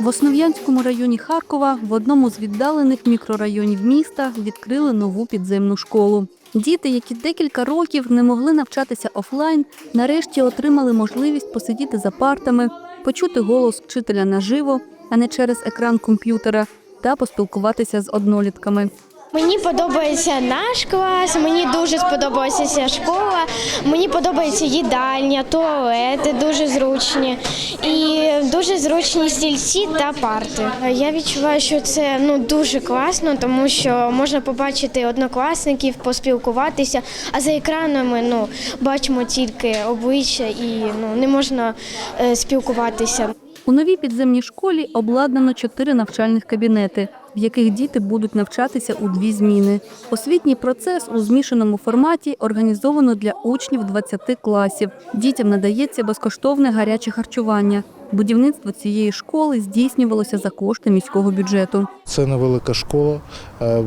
В Основ'янському районі Харкова в одному з віддалених мікрорайонів міста відкрили нову підземну школу. Діти, які декілька років не могли навчатися офлайн, нарешті отримали можливість посидіти за партами, почути голос вчителя наживо, а не через екран комп'ютера, та поспілкуватися з однолітками. Мені подобається наш клас, мені дуже сподобалася школа. Мені подобається їдальня, туалети дуже зручні і дуже зручні стільці та парти. Я відчуваю, що це ну дуже класно, тому що можна побачити однокласників, поспілкуватися. А за екранами ну бачимо тільки обличчя і ну не можна е, спілкуватися. У новій підземній школі обладнано чотири навчальних кабінети, в яких діти будуть навчатися у дві зміни. Освітній процес у змішаному форматі організовано для учнів 20 класів. Дітям надається безкоштовне гаряче харчування. Будівництво цієї школи здійснювалося за кошти міського бюджету. Це невелика школа. Е,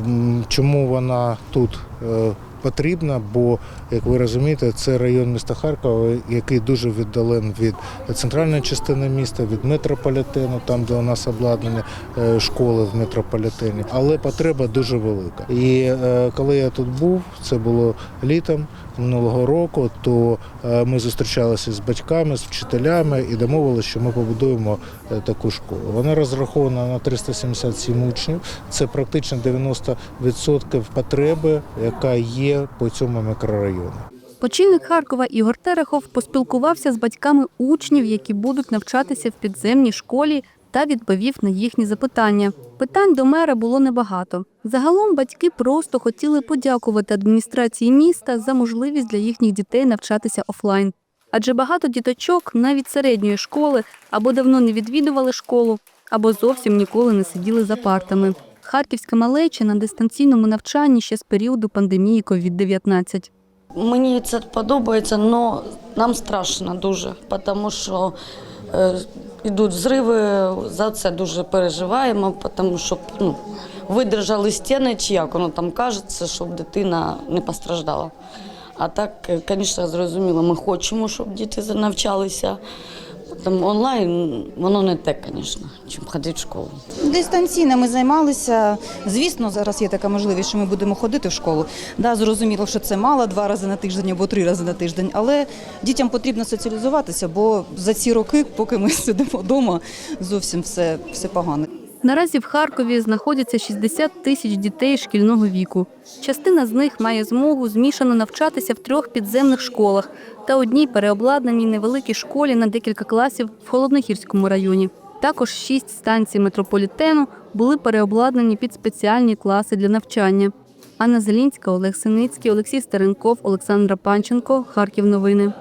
Чому вона тут е, потрібна? Бо, як ви розумієте, це район міста Харкова, який дуже віддалений від центральної частини міста, від метрополітену, там де у нас обладнання е, школи в метрополітені. Але потреба дуже велика. І е, коли я тут був, це було літом минулого року, то е, ми зустрічалися з батьками, з вчителями і домовилися, що ми побудуємо таку школу. Вона розрахована на 377 учнів. Це практично 90% потреби, яка є по цьому мікрорайону. Очільник Харкова Ігор Терехов поспілкувався з батьками учнів, які будуть навчатися в підземній школі, та відповів на їхні запитання. Питань до мера було небагато. Загалом батьки просто хотіли подякувати адміністрації міста за можливість для їхніх дітей навчатися офлайн. Адже багато діточок навіть середньої школи або давно не відвідували школу, або зовсім ніколи не сиділи за партами. Харківська малеча на дистанційному навчанні ще з періоду пандемії COVID-19. Мені це подобається, але нам страшно дуже, тому що е, йдуть зриви, за це дуже переживаємо, тому що ну, видержали стіни, чи як воно там кажеться, щоб дитина не постраждала. А так, е, звісно, зрозуміло, ми хочемо, щоб діти навчалися. Там онлайн воно не те, звісно, чим ходити в школу. Дистанційно ми займалися. Звісно, зараз є така можливість, що ми будемо ходити в школу. Да, зрозуміло, що це мало два рази на тиждень або три рази на тиждень, але дітям потрібно соціалізуватися, бо за ці роки, поки ми сидимо вдома, зовсім все, все погано. Наразі в Харкові знаходяться 60 тисяч дітей шкільного віку. Частина з них має змогу змішано навчатися в трьох підземних школах та одній переобладнаній невеликій школі на декілька класів в Холодногірському районі. Також шість станцій метрополітену були переобладнані під спеціальні класи для навчання. Анна Зелінська, Олег Синицький, Олексій Старенков, Олександра Панченко. Харків новини.